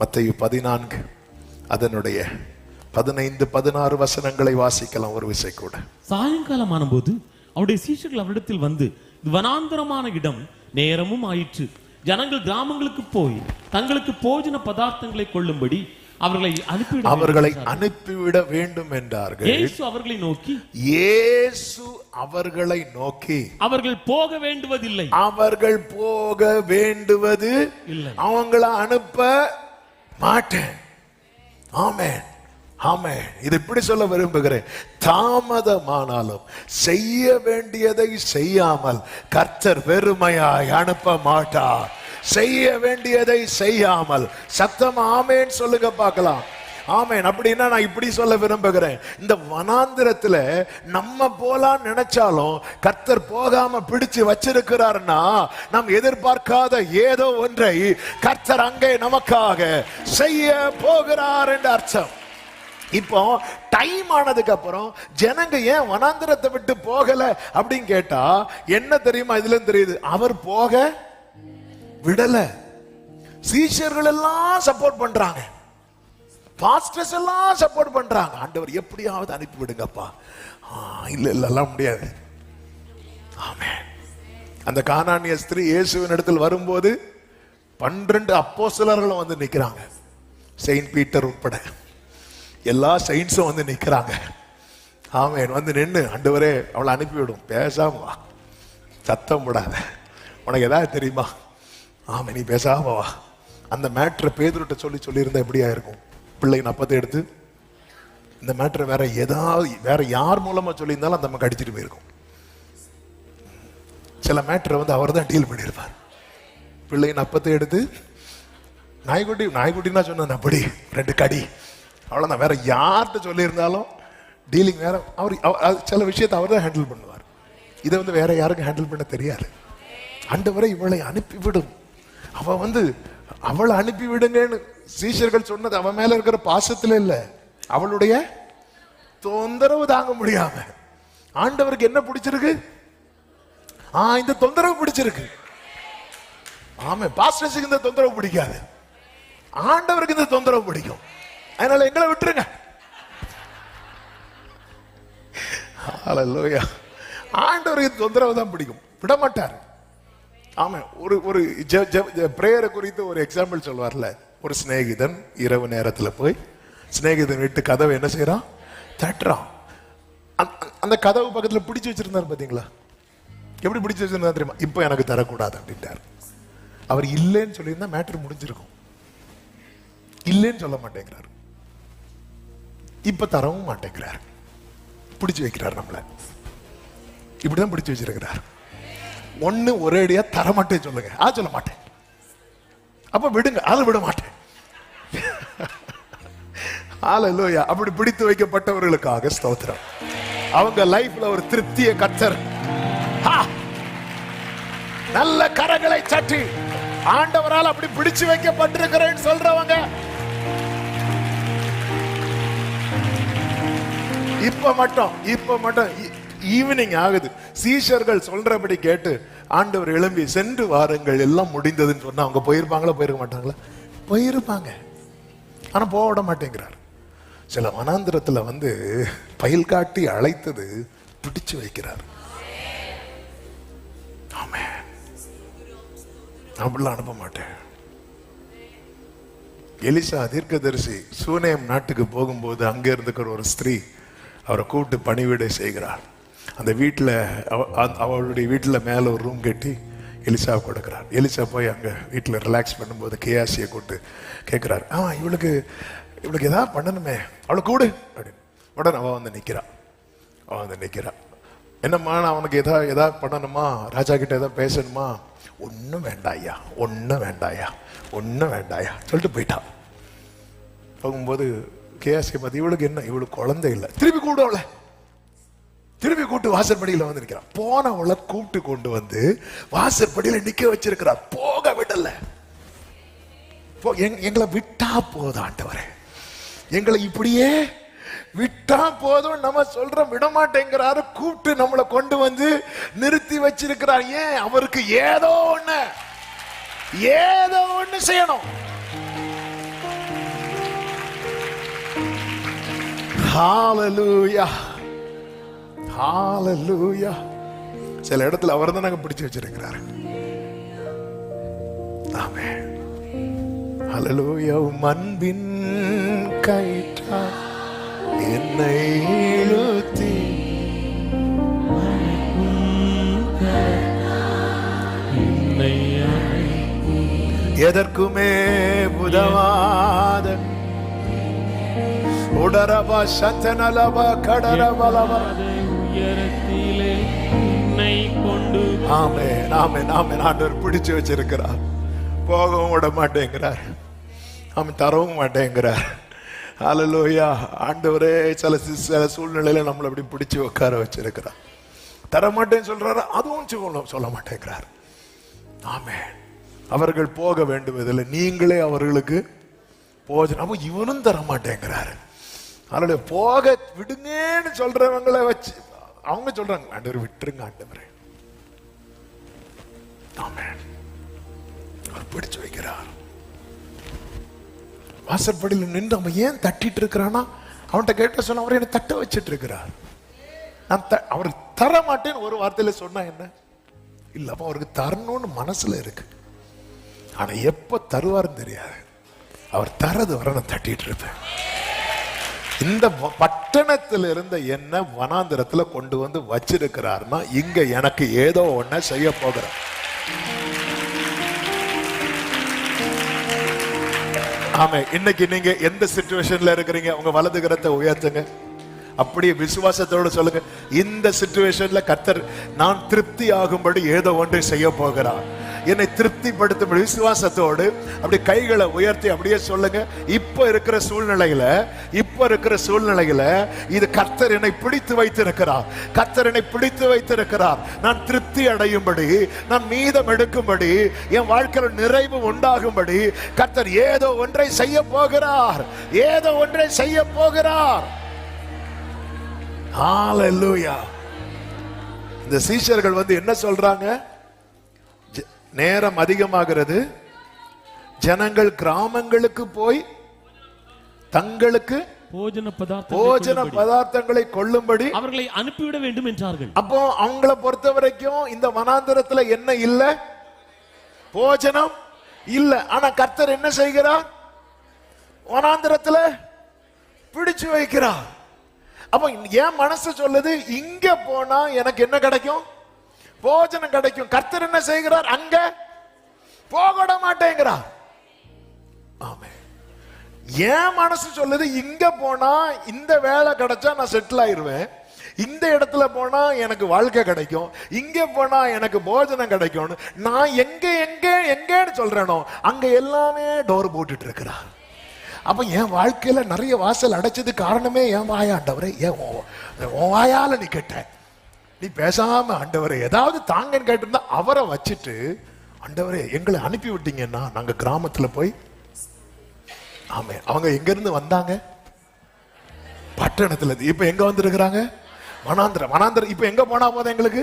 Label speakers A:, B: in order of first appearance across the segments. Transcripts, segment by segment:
A: மத்தேயு பதினான்கு. அதனுடைய பதினைந்து பதினாறு வசனங்களை வாசிக்கலாம் ஒரு விசை கூட.
B: சாயங்காலம் ஆனபோது அவருடைய சீஷர்கள் அவரிடத்தில் வந்து "இது வனாந்தரமான இடம் நேரமும் ஆயிற்று. ஜனங்கள் கிராமங்களுக்கு போய் தங்களுக்கு போஜன பதார்த்தங்களை கொள்ளும்படி அவர்களை அனுப்பிவிட
A: அவர்களை
B: வேண்டும்"
A: அனுப்பிவிட வேண்டும் என்றார்கள்.
B: இயேசு அவர்களை நோக்கி
A: இயேசு அவர்களை நோக்கி
B: அவர்கள் போக வேண்டுவதில்லை.
A: அவர்கள் போக வேண்டுவது
B: இல்லை.
A: அவங்கள அனுப்ப மாட்டேன். ஆமென். ஆமே இது இப்படி சொல்ல விரும்புகிறேன். தாமதமானாலும் செய்ய வேண்டியதை செய்யாமல் கர்த்தர் வெறுமையாய் அனுப்ப மாட்டார். செய்ய வேண்டியதை செய்யாமல் சத்தம் ஆமேன்னு சொல்லுங்க பார்க்கலாம். ஆமேன். அப்படின்னா நான் இப்படி சொல்ல விரும்புகிறேன். இந்த வனாந்திரத்துல நம்ம போலாம் நினைச்சாலும் கர்த்தர் போகாம பிடிச்சு வச்சிருக்கிறார்னா நாம் எதிர்பார்க்காத ஏதோ ஒன்றை கர்த்தர் அங்கே நமக்காக செய்ய போகிறார் என்று அர்த்தம். இப்போ டைம் ஆனதுக்கு அப்புறம் ஜனங்க ஏன் வனாந்திரத்தை விட்டு போகல அப்படின்னு கேட்டா என்ன தெரியுமா இதுல தெரியுது? அவர் போக விடல. சீஷர்கள் எல்லாம் சப்போர்ட் பண்றாங்க. பாஸ்டர்ஸ் எல்லாம் சப்போர்ட் பண்றாங்க. ஆண்டவர் எப்படியாவது அனுப்பி விடுங்கப்பா. ஆ, இல்ல இல்ல எல்லாம் முடியாது. ஆமே அந்த கானானிய ஸ்திரீ இயேசுவின் இடத்தில் வரும்போது பன்னிரண்டு அப்போஸ்தலர்களும் வந்து நிற்கிறாங்க செயின்ட் பீட்டர் உட்பட. எல்லா செயின்ஸும் வந்து நிற்கிறாங்க ஆமென். வந்து நின்று ஆண்டவரே அவளை அனுப்பிவிடும் பேசாம வா. சத்தம் விடாத உனக்கு ஏதாவது தெரியுமா? ஆமே நீ பேசாம வா. அந்த மேட்ரை பேதுருட்ட சொல்லி சொல்லியிருந்தா எப்படியா இருக்கும்? பிள்ளைங்க அப்பத்தை எடுத்து இந்த மேட்ரை வேற ஏதாவது வேற யார் மூலமா சொல்லியிருந்தாலும் அந்த நமக்கு அடிச்சுட்டு போயிருக்கும். சில மேட்ரை வந்து அவர் தான் டீல் பண்ணியிருப்பார். பிள்ளையின் அப்பத்தை எடுத்து நாய்க்குட்டி நாய்க்குட்டின்னா சொன்னேன் அப்படி ரெண்டு கடி அவ்வளோதான் வேற யார்கிட்ட சொல்லியிருந்தாலும் டீலிங் வேற அவர் அது சில விஷயத்தை அவர் தான் ஹேண்டில் பண்ணுவார். இதை வந்து வேற யாருக்கும் ஹேண்டில் பண்ண தெரியாது. அண்டவரை இவளை அனுப்பிவிடும். அவ வந்து அவளை அனுப்பி விடுங்கன்னு சீஷர்கள் சொன்னது அவன் மேல இருக்கிற பாசத்துல இல்ல. அவளுடைய தொந்தரவு தாங்க முடியாம. ஆண்டவருக்கு என்ன பிடிச்சிருக்கு? ஆ இந்த தொந்தரவு பிடிச்சிருக்கு. ஆமா பாஸ்டர்ஸுக்கு இந்த தொந்தரவு பிடிக்காது. ஆண்டவருக்கு இந்த தொந்தரவு பிடிக்கும். அதனால எங்களை விட்டுருங்க. ஆண்டவருக்கு தொந்தரவு தான் பிடிக்கும். விட மாட்டார் ஆமாம் ஒரு ஒரு ப்ரேயரை குறித்து ஒரு எக்ஸாம்பிள் சொல்வார்ல. ஒரு சிநேகிதன் இரவு நேரத்தில் போய் சிநேகிதன் வீட்டு கதவை என்ன செய்கிறான் தட்டுறான். அந்த- அந்த கதவு பக்கத்துல பிடிச்சி வச்சுருந்தார் பார்த்தீங்களா எப்படி பிடிச்சி வச்சுருந்தா தெரியுமா? இப்போ எனக்கு தரக்கூடாது அப்படின்ட்டார். அவர் இல்லைன்னு சொல்லியிருந்தா மேட்ரு முடிஞ்சிருக்கும். இல்லைன்னு சொல்ல மாட்டேங்கிறார். இப்போ தரவும் மாட்டேங்கிறார். பிடிச்சி வைக்கிறார் நம்மள. இப்படிதான் பிடிச்சு வச்சிருக்கிறார். ஒண்ணு ஒரேடியா தர மாட்டேன் சொல்லுங்க. ஆ சொல்ல மாட்டேன். அப்ப விடுங்க அதை விட மாட்டேன். ஹalleluya அப்படி பிடித்து வைக்கப்பட்டவர்களுக்காக ஸ்தோத்திரம். அவங்க லைஃப்ல ஒரு திருப்திய கத்தர். நல்ல கரங்களை சட்டி ஆண்டவரால் அப்படி பிடிச்சு வைக்கப்பட்டிருக்கிறேன்னு சொல்றவங்க. இப்ப மட்டும் இப்ப மட்டும் ஈவினிங் ஆகுது. சீஷர்கள் சொல்றபடி கேட்டு ஆண்டவர் எழும்பி சென்று வாருங்கள் எல்லாம் முடிந்ததுன்னு சொன்னா அவங்க போயிருப்பாங்களா போயிருக்க மாட்டாங்களா? போயிருப்பாங்க. ஆனா போக விட மாட்டேங்கிறார். சில வனாந்திரத்துல வந்து பயில் காட்டி அழைத்தது பிடிச்சு வைக்கிறார். ஆமே அப்படிலாம் அனுப்ப மாட்டேன். எலிசா தீர்க்கதரிசி சூனேம் நாட்டுக்கு போகும்போது அங்கே இருந்துக்கிற ஒரு ஸ்திரீ அவரை கூப்பிட்டு பணிவிடை செய்கிறார் அந்த வீட்டில் அவளுடைய வீட்டில் மேலே ஒரு ரூம் கட்டி எலிசா கொடுக்குறார் எலிசா போய் அங்கே வீட்டில் ரிலாக்ஸ் பண்ணும்போது கேஆசியை கூப்பிட்டு கேட்குறாரு. ஆ இவளுக்கு இவளுக்கு ஏதாவது பண்ணணுமே. அவளை கூடு அப்படின்னு. உடனே அவள் வந்து நிற்கிறான் அவள் வந்து நிற்கிறான் என்னம்மா நான் அவனுக்கு எதாவது எதாவது பண்ணணுமா? ராஜா கிட்ட எதாவது பேசணுமா? ஒன்றும் வேண்டாயா ஒன்றும் வேண்டாயா ஒன்றும் வேண்டாயா சொல்லிட்டு போயிட்டான் போகும்போது கேஎஸ்கே பார்த்து இவளுக்கு என்ன? இவளுக்கு குழந்தை இல்லை. திருப்பி கூப்பிடு அவளை. கொண்டு வாசற்படியில் வந்து நிற்கிறார் போனவளை கூப்பிட்டு கொண்டு வந்து வாசற்படியில் நிற்க வச்சிருக்கிறார். போக விடல. எங்களை விட்டா போதும் ஆண்டவரே. எங்களை இப்படியே விட்டா போதும் நம்ம சொல்றோம் விட மாட்டேங்கிறாரு கூப்பிட்டு நம்மளை கொண்டு வந்து நிறுத்தி வச்சிருக்கிறார். ஏன்? அவருக்கு ஏதோ ஒண்ணு. ஏதோ ஒண்ணு செய்யணும். Hallelujah. ஹாலலூயா சில இடத்துல அவர் தான் நாங்க பிடிச்சு வச்சிருக்கிறாரு. ஆமே ஹலலூயா உம் அன்பின் கயிற்றா என்னை இழுத்தி. எதற்குமே உதவாத. உடரபா சத்தனலபா கடரபலபா
B: உயரத்திலே உன்னை கொண்டு
A: ஆமே ஆமே ஆமே ஆண்டவர் பிடிச்சு வச்சிருக்கிறார். போகவும் விட மாட்டேங்கிறார். அவன் தரவும் மாட்டேங்கிறார். அலலோயா ஆண்டவரே சில சில சூழ்நிலையில நம்மளை அப்படி பிடிச்சி உட்கார வச்சிருக்கிறார். தரமாட்டேன்னு சொல்றாரு அதுவும் சொல்ல சொல்ல மாட்டேங்கிறார். ஆமே அவர்கள் போக வேண்டும் இதில் நீங்களே அவர்களுக்கு போஜனம். இவனும் தர மாட்டேங்கிறாரு. அதனால போக விடுங்கன்னு சொல்றவங்களை வச்சு அவங்க சொல்றாங்க ஆண்டவர் விட்டுருங்க ஆண்டவரே. அவர் பிடிச்சு வைக்கிறார். வாசற்படியில் நின்று அவன் ஏன் தட்டிட்டு இருக்கிறானா அவன்கிட்ட கேட்ட சொன்ன அவர் என்னை தட்ட வச்சிட்டு இருக்கிறார். நான் த- அவர் தர மாட்டேன்னு ஒரு வார்த்தையில சொன்னா என்ன? இல்லாம அவருக்கு தரணும்னு மனசுல இருக்கு. ஆனா எப்ப தருவாருன்னு தெரியாது. அவர் தரது வர நான் தட்டிட்டு இருப்பேன். இந்த வ- பட்டணத்தில் இருந்த என்ன வனாந்திரத்துல கொண்டு வந்து வச்சிருக்கிறார்னா இங்க எனக்கு ஏதோ ஒன்ன செய்ய போகிறார். ஆமா இன்னைக்கு நீங்க எந்த சிச்சுவேஷன்ல இருக்கிறீங்க? உங்க வலது கரத்தை உயர்த்துங்க. அப்படியே விசுவாசத்தோடு சொல்லுங்க. இந்த சிச்சுவேஷன்ல கத்தர் நான் திருப்தி ஆகும்படி ஏதோ ஒன்றை செய்ய போகிறார். என்னை திருப்திப்படுத்தும் விசுவாசத்தோடு அப்படி கைகளை உயர்த்தி அப்படியே சொல்லுங்க. இப்ப இருக்கிற சூழ்நிலையில இப்ப இருக்கிற சூழ்நிலையில இது கர்த்தர் என்னை பிடித்து வைத்திருக்கிறார். கர்த்தர் என்னை பிடித்து வைத்திருக்கிறார். நான் திருப்தி அடையும்படி நான் மீதம் எடுக்கும்படி என் வாழ்க்கையில் நிறைவு உண்டாகும்படி கர்த்தர் ஏதோ ஒன்றை செய்ய போகிறார். ஏதோ ஒன்றை செய்ய போகிறார். இந்த சீஷர்கள் வந்து என்ன சொல்றாங்க? நேரம் அதிகமாகிறது. ஜனங்கள் கிராமங்களுக்கு போய் தங்களுக்கு
B: போஜன
A: பதார்த்தங்களை கொள்ளும்படி
B: அவர்களை அனுப்பிவிட வேண்டும் என்றார்கள்.
A: அப்போ அவங்கள பொறுத்த வரைக்கும் இந்த வனாந்தரத்துல என்ன இல்ல? போஜனம் இல்ல. ஆனா கர்த்தர் என்ன செய்கிறார்? வனாந்தரத்துல பிடிச்சு வைக்கிறார். அப்ப என் மனசு சொல்லுது இங்க போனா எனக்கு என்ன கிடைக்கும்? போஜனம் கிடைக்கும். கர்த்தர் என்ன செய்கிறார்? அங்க போகட மாட்டேங்கிறார். ஆமே என் மனசு சொல்லுது இங்க போனா இந்த வேலை கிடைச்சா நான் செட்டில் ஆயிருவேன். இந்த இடத்துல போனா எனக்கு வாழ்க்கை கிடைக்கும். இங்க போனா எனக்கு போஜனம் கிடைக்கும்னு நான் எங்க எங்க எங்கன்னு சொல்றேனோ அங்க எல்லாமே டோர் போட்டுட்டு இருக்கிறார் அப்ப என் வாழ்க்கையில நிறைய வாசல் அடைச்சது காரணமே என் வாயாண்டவரே ஏன் வாயால நீ கேட்ட. நீ பேசாம ஆண்டவரை ஏதாவது தாங்கன்னு கேட்டிருந்தா அவரை வச்சுட்டு ஆண்டவரே எங்களை அனுப்பி விட்டீங்கன்னா நாங்க கிராமத்துல போய் ஆமே அவங்க எங்க இருந்து வந்தாங்க? பட்டணத்துல. இப்ப எங்க வந்திருக்கிறாங்க? மனாந்திர மனாந்திர இப்ப எங்க போனா போதும் எங்களுக்கு?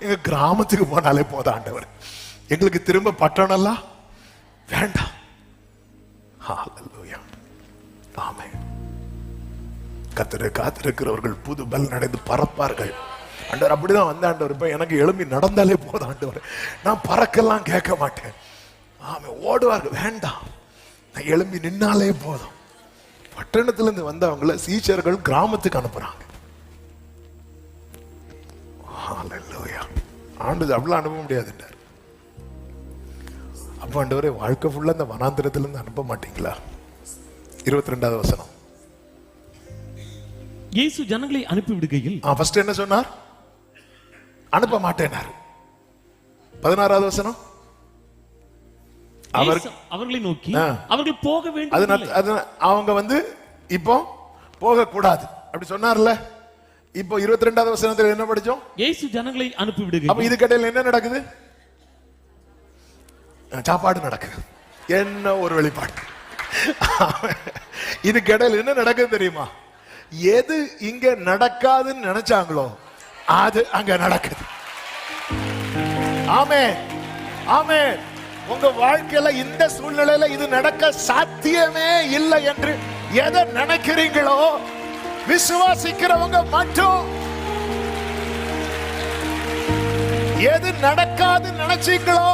A: எங்க கிராமத்துக்கு போனாலே போதும் ஆண்டவர். எங்களுக்கு திரும்ப பட்டணம்லாம் வேண்டாம். ஆமே கத்திர காத்திருக்கிறவர்கள் புது பல் நடந்து பறப்பார்கள். ஆண்டவர் அப்படிதான் வந்த ஆண்டவர். இப்ப எனக்கு எழும்பி நடந்தாலே போதும் ஆண்டவர். நான் பறக்கெல்லாம் கேட்க மாட்டேன். ஆமே ஓடுவார்கள். வேண்டாம். நான் எழும்பி நின்னாலே போதும். பட்டணத்துல இருந்து வந்தவங்கள சீச்சர்கள் கிராமத்துக்கு அனுப்புறாங்க. ஹalleluya. ஆண்டு அவ்வளவு அனுப்ப முடியாதுன்றார். அப்ப ஆண்டவரே வாழ்க்கை ஃபுல்லா இந்த வனாந்திரத்துல இருந்து அனுப்ப மாட்டீங்களா? இருபத்தி ரெண்டாவது வசனம்.
B: இயேசு ஜனங்களை அனுப்பி விடுகையில்
A: ஃபர்ஸ்ட் என்ன சொன்னார்? அனுப்ப மாட்டேனார். பதினாறாவது வசனம்? அவர்
B: அவர்களை நோக்கி. அவர்கள் போக வேண்டும்
A: அது அவங்க வந்து இப்போ போக கூடாது அப்படி சொன்னார்ல? இப்போ இருபத்தி ரெண்டாவது வசனத்துல என்ன படிச்சோம்?
B: இயேசு ஜனங்களை அனுப்பி
A: அப்ப
B: விடுகையில்
A: இது கடையில் என்ன நடக்குது? சாப்பாடு நடக்குது. என்ன ஒரு வெளிப்பாடு. இது கடையில் என்ன நடக்குது தெரியுமா? எது இங்க நடக்காதுன்னு நினைச்சாங்களோ அது அங்க நடக்குது. ஆமே ஆமே உங்க வாழ்க்கையில இந்த சூழ்நிலையில இது நடக்க சாத்தியமே இல்லை என்று எதை நினைக்கிறீங்களோ விசுவாசிக்கிறவங்க மட்டும். எது நடக்காது நினைச்சீங்களோ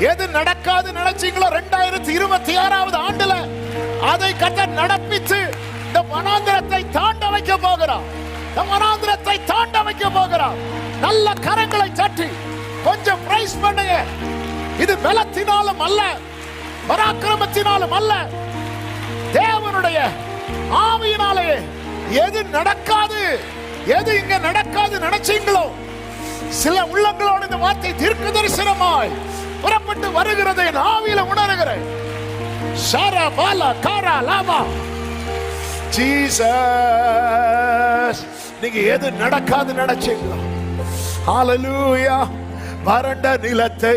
A: எது நடக்காது நினைச்சீங்களோ ரெண்டாயிரத்தி இருபத்தி ஆறாவது ஆண்டுல அதை கட்ட நடப்பித்து இந்த வனாந்திரத்தை தாண்ட வைக்க போகிறான் வனாந்திரத்தை தாண்ட வைக்க போகிறார். நல்ல கரங்களை தட்டி கொஞ்சம் பிரைஸ் பண்ணுங்க. இது பலத்தினாலும் அல்ல பராக்கிரமத்தினாலும் அல்ல. தேவனுடைய ஆவியினாலே எது நடக்காது எது இங்க நடக்காது நினைச்சீங்களோ? சில உள்ளங்களோடு இந்த வார்த்தை தீர்க்க தரிசனமாய் புறப்பட்டு வருகிறதை என் ஆவியில உணர்கிறேன். சாரா பாலா காரா லாமா ஜீசஸ் நீங்க எது நடக்காது நினைச்சீங்களோ? ஹalleluya வறண்ட நிலத்தை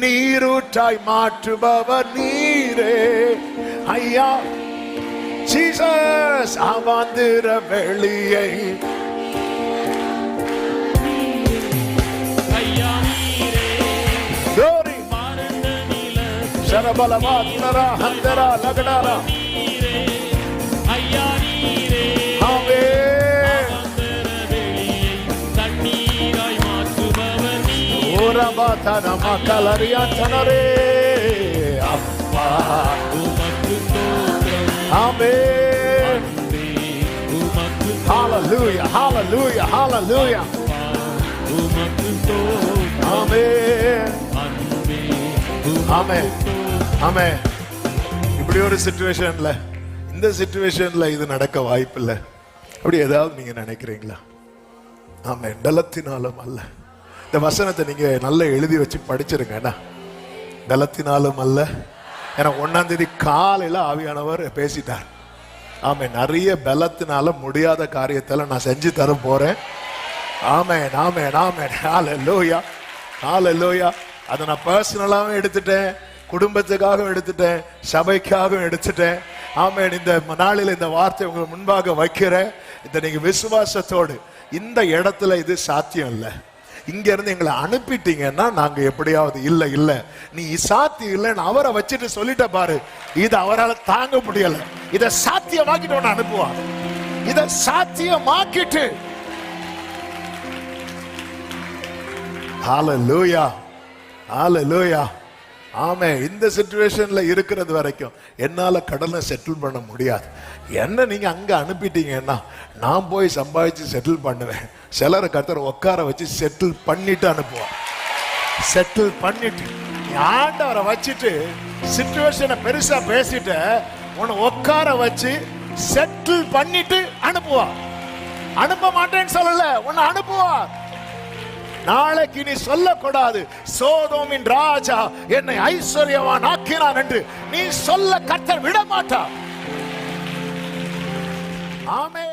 A: நீரூற்றாய் மாற்றுபவர் நீரே. ஐயா ஜீசஸ் அவாந்திர வெளியை.
B: ஐயா நீரே.
A: Glory.
B: வறண்ட
A: தன மக்களறியாச்சனரே அப்பா
B: உமக்கு
A: ஆமே
B: Hallelujah, hallelujah,
A: hallelujah.
B: Amen.
A: Amen. Amen. இப்படி ஒரு சுச்சுவேஷன்ல இந்த சுச்சுவேஷன்ல இது நடக்க வாய்ப்பில்லை அப்படி ஏதாவது நீங்க நினைக்கிறீங்களா ஆமாம் டலத்தினாலும் அல்ல இந்த வசனத்தை நீங்க நல்லா எழுதி வச்சு படிச்சிருங்க என்ன பலத்தினாலும் அல்ல. ஏன்னா ஒன்னாம் தேதி காலையில ஆவியானவர் பேசிட்டார். ஆமே நிறைய பலத்தினால முடியாத காரியத்தை நான் செஞ்சு தர போறேன். நாமே ஆமென் லோயா ஹalleluya லோயா அதை நான் பர்சனலாகவும் எடுத்துட்டேன். குடும்பத்துக்காகவும் எடுத்துட்டேன். சபைக்காகவும் எடுத்துட்டேன். ஆமென். இந்த நாளில் இந்த வார்த்தை உங்களுக்கு முன்பாக வைக்கிறேன். இதை நீங்க விசுவாசத்தோடு இந்த இடத்துல இது சாத்தியம் இல்லை. இங்க இருந்து எங்களை அனுப்பிட்டீங்கன்னா நாங்க எப்படியாவது இல்ல இல்ல நீ சாத்தியம் இல்லைன்னு அவரை வச்சுட்டு சொல்லிட்ட பாரு. இது அவரால் தாங்க முடியல. இத சாத்தியமாக்கிட்டு உன்னை அனுப்புவான். இத சாத்தியமாக்கிட்டு. ஹalleluya ஹalleluya ஆமே இந்த சுச்சுவேஷன்ல இருக்கிறது வரைக்கும் என்னால கடனை செட்டில் பண்ண முடியாது. என்ன நீங்க அங்க அனுப்பிட்டீங்கன்னா நான் போய் சம்பாதிச்சு செட்டில் பண்ணுவேன். சிலரை கத்தரை உட்கார வச்சு செட்டில் பண்ணிட்டு அனுப்புவார். செட்டில் பண்ணிட்டு. ஆண்டவரை வச்சுட்டு சுச்சுவேஷனை பெருசா பேசிட்டு உன்னை உட்கார வச்சு செட்டில் பண்ணிட்டு அனுப்புவா அனுப்ப மாட்டேன்னு சொல்லல உன்னை அனுப்புவா நாளைக்கு நீ சொல்லக்கூடாது சோதோமின் ராஜா என்னை ஐஸ்வர்யவான் ஆக்கினான் என்று நீ சொல்ல கர்த்தர் விட மாட்டா ஆமே